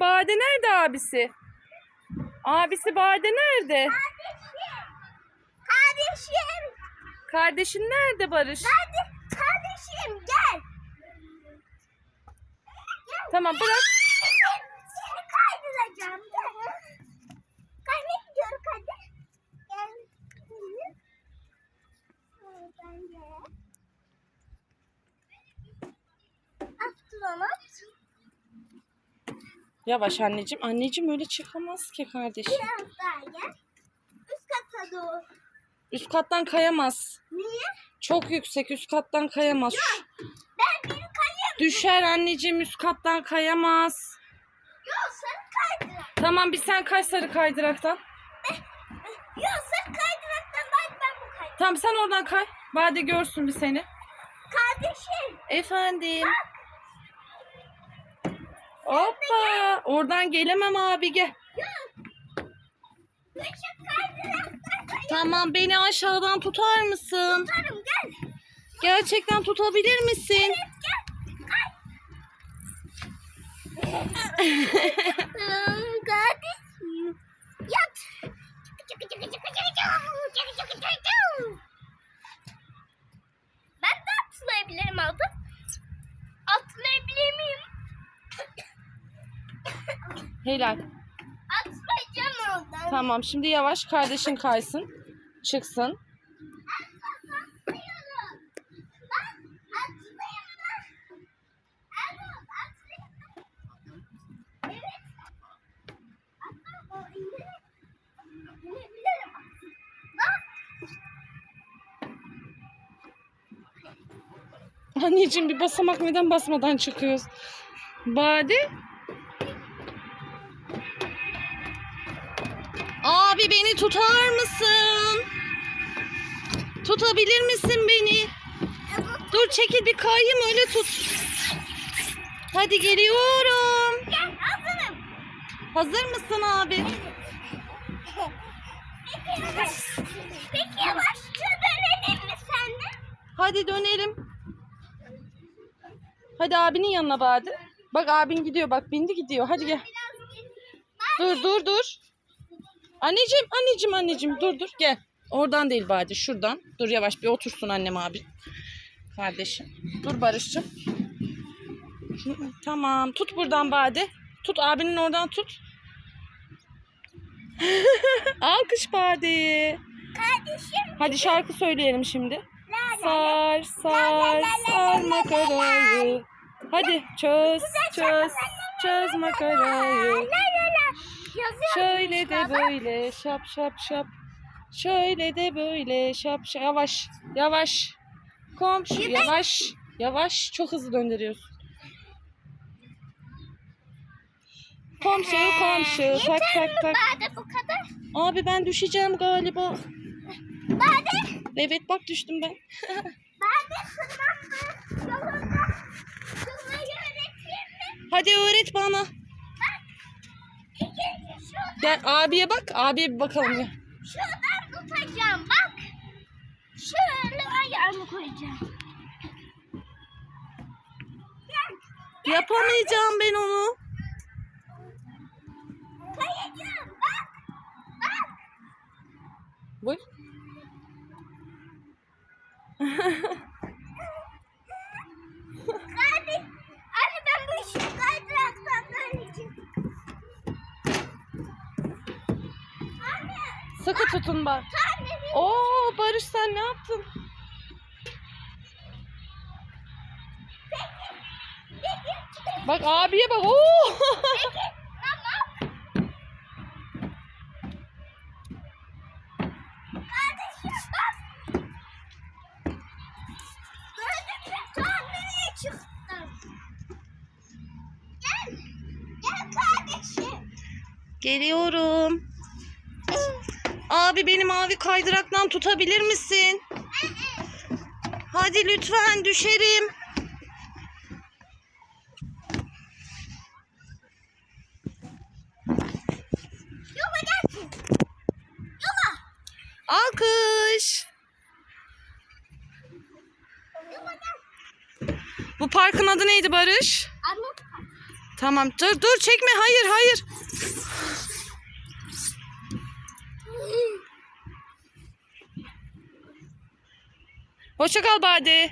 Bade nerede abisi? Abisi Bade nerede? Kardeşim. Kardeşin nerede Barış? Kardeş, kardeşim gel. Tamam bırak. Seni kaydıracağım. Gel. Kayne gidiyorum hadi. Gel. Ben de. Astronot. Yavaş anneciğim. Anneciğim öyle çıkamaz ki kardeşim. Biraz daha gel. Üst kata doğru. Üst kattan kayamaz. Niye? Çok yüksek üst kattan kayamaz. Ben bir kayayım. Düşer anneciğim üst kattan kayamaz. Yok sen kaydırak. Tamam bir sen kay sarı kaydıraktan. Yok sen kaydıraktan ben, ben bu kaydırak. Tamam sen oradan kay. Bade görsün bir seni. Kardeşim. Efendim. Hoppa. Oradan gelemem abi gel. Tamam beni aşağıdan tutar mısın? Tutarım gel. Gerçekten tutabilir misin? Kardeşim. Helal. Atlayacağım oradan. Tamam şimdi yavaş kardeşin kaysın. Çıksın. Anneciğim bir basamak neden basmadan çıkıyoruz? Bade. Abi beni tutar mısın? Tutabilir misin beni? Dur çekil bir kayayım öyle tut. Hadi geliyorum. Gel hazırım. Hazır mısın abi? Peki yavaş. Peki yavaşça dönelim mi sende? Hadi dönelim. Hadi abinin yanına Bade. Bak abin gidiyor bak bindi gidiyor. Hadi gel. Dur dur dur. Anneciğim anneciğim anneciğim dur dur gel. Oradan değil Bade şuradan. Dur yavaş bir otursun annem abi. Kardeşim. Dur Barış'cığım. Tamam tut buradan Bade. Tut abinin oradan tut. Alkış Bade'ye. Kardeşim. Hadi şarkı söyleyelim şimdi. Sar sar sar makarayı. Hadi çöz çöz çöz makarayı. Yazıyor. Şöyle de böyle şap şap şap. Şöyle de böyle şap şap. Yavaş yavaş. Komşu yavaş. Yavaş çok hızlı döndürüyorsun. Komşu komşu tak tak tak. Bade bu kadar. Abi ben düşeceğim galiba. Bade. Evet bak düştüm ben. Bade sınavı yolunda. Sınavı öğreteyim mi? Hadi öğret bana. Gel abiye bak. Abiye bir bakalım ya. şuradan tutacağım bak. Şöyle ayağımı koyacağım. Yapamayacağım ben onu. Kayacağım bak. Bak. Vur. Kardeş. Anne ben bu işi kaydıraktan döneceğim. Anne. Sıkı tutun bak. Oo Barış sen ne yaptın? Bak abiye bak. Oo. Peki. Tamam. Kardeşim bak. Gördün mü? Tam nereye çıktın? Gel. Gel kardeşim. Geliyorum. Abi beni mavi kaydıraktan tutabilir misin? Hadi lütfen düşerim. Yola gelsin. Yola. Alkış. Bu parkın adı neydi Barış? Tamam dur dur çekme hayır hayır. Hoşça kal Bade.